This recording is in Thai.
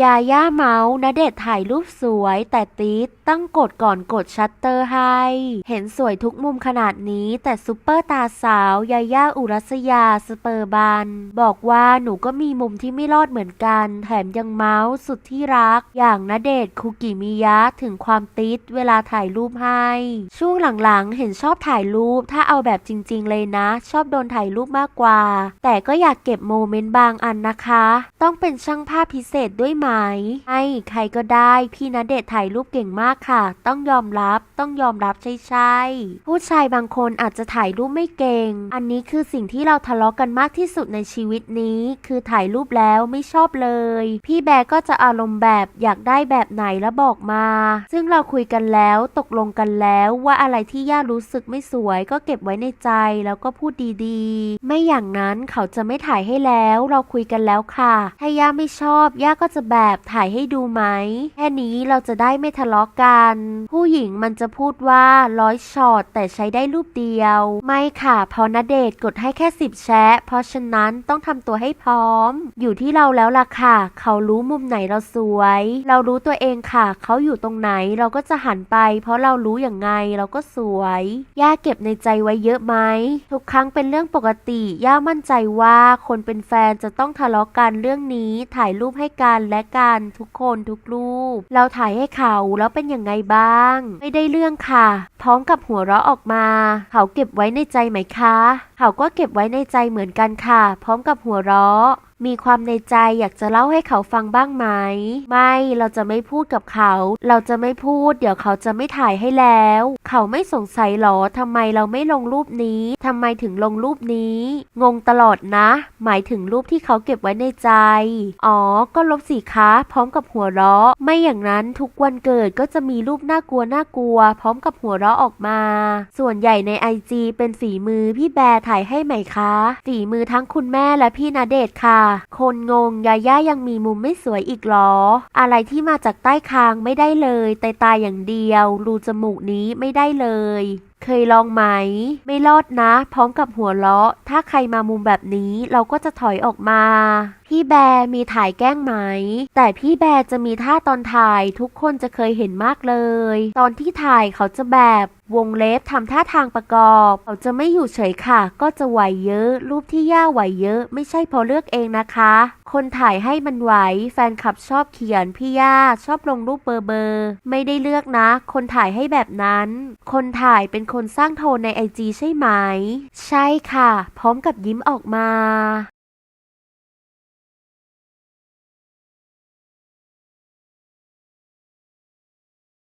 ยาย่าเมาส์ณเดชถ่ายรูปสวย แต่ติดตั้งกดก่อนกดชัตเตอร์ให้ เห็นสวยทุกมุมขนาดนี้ แต่ซุปเปอร์ตาสาวยาย่าอุรัสยาสเปอร์บัน บอกว่าหนูก็มีมุมที่ไม่รอดเหมือนกัน แถมยังเมาส์สุดที่รัก อย่างณเดชคุกิมิยะถึงความติดเวลาถ่ายรูปให้ ช่วงหลังๆ เห็นชอบถ่ายรูปถ้าเอาแบบจริง ๆ เลยนะ ชอบโดนถ่ายรูปมากกว่า แต่ก็อยากเก็บโมเมนต์บางอันนะคะ ต้องเป็นช่างภาพพิเศษด้วยไหม ให้ใครก็ได้พี่ณเดชถ่ายรูปเก่งมากค่ะ ต้องยอมรับต้องยอมรับใช่ใช่ผู้ชายบางคนอาจจะถ่ายรูปไม่เก่ง อันนี้คือสิ่งที่เราทะเลาะกันมากที่สุดในชีวิตนี้ คือถ่ายรูปแล้วไม่ชอบเลย พี่แบก็จะอารมณ์แบบอยากได้แบบไหนแล้วบอกมา ซึ่งเราคุยกันแล้วตกลงกันแล้วว่าอะไรที่ย่ารู้สึกไม่สวย ก็เก็บไว้ในใจแล้วก็พูดดีๆ ไม่อย่างนั้นเขาจะไม่ถ่ายให้แล้ว เราคุยกันแล้วค่ะ ถ้าย่าไม่ชอบย่าก็จะแบบถ่ายให้ดูไหม แค่นี้เราจะได้ไม่ทะเลาะกัน ผู้หญิงมันจะพูดว่าร้อยช็อตแต่ใช้ได้รูปเดียว ไม่ค่ะเพราะณเดชน์กดให้แค่สิบแชะ เพราะฉะนั้นต้องทำตัวให้พร้อม อยู่ที่เราแล้วล่ะค่ะ เขารู้มุมไหนเราสวย เรารู้ตัวเองค่ะ เขาอยู่ตรงไหนเราก็จะหันไป เพราะเรารู้อย่างไงเราก็สวยย่าเก็บในใจไว้เยอะไหมทุกครั้งเป็นเรื่องปกติย่ามั่นใจว่าคนเป็นแฟนจะต้องทะเลาะกันเรื่องนี้ถ่ายรูปให้กันและกันทุกคนทุกรูป เราถ่ายให้เขาแล้วเป็นยังไงบ้าง ไม่ได้เรื่องค่ะ พร้อมกับหัวเราะออกมา เขาเก็บไว้ในใจไหมคะ เขาก็เก็บไว้ในใจเหมือนกันค่ะ พร้อมกับหัวเราะ มีความในใจอยากจะเล่าให้เขาฟังบ้างไหม ไม่เราจะไม่พูดกับเขา เราจะไม่พูด เดี๋ยวเขาจะไม่ถ่ายให้แล้ว เขาไม่สงสัยหรอทำไมเราไม่ลงรูปนี้ทำไมถึงลงรูปนี้ งงตลอดนะ หมายถึงรูปที่เขาเก็บไว้ในใจ อ๋อ ก็ลบสิคะพร้อมกับหัวเราะ ไม่อย่างนั้นทุกวันเกิดก็จะมีรูปน่ากลัวน่ากลัว พร้อมกับหัวเราะออกมา ส่วนใหญ่ในไอจีเป็นฝีมือพี่แบร์ถ่ายให้ไหมคะ ฝีมือทั้งคุณแม่และพี่นาเดชค่ะคนงงยาย่ายังมีมุมไม่สวยอีกหรอ อะไรที่มาจากใต้คางไม่ได้เลยแต่ตาอย่างเดียว รูจมูกนี้ไม่ได้เลย เคยลองไหม ไม่รอดนะ พร้อมกับหัวเราะ ถ้าใครมามุมแบบนี้เราก็จะถอยออกมา พี่แบร์มีถ่ายแกล้งไหม แต่พี่แบร์จะมีท่าตอนถ่ายทุกคนจะเคยเห็นมากเลย ตอนที่ถ่ายเขาจะแบบ วงเล็บทำท่าทางประกอบ เขาจะไม่อยู่เฉยค่ะ ก็จะไหวเยอะ รูปที่ย่าไหวเยอะ ไม่ใช่พราะเลือกเองนะคะ คนถ่ายให้มันไหว แฟนคลับชอบเขียนพี่ย่าชอบลงรูปเบอร์เบอร์ ไม่ได้เลือกนะ คนถ่ายให้แบบนั้น คนถ่ายเป็นคนสร้างโทนในไอจีใช่ไหม ใช่ค่ะ พร้อมกับยิ้มออกมา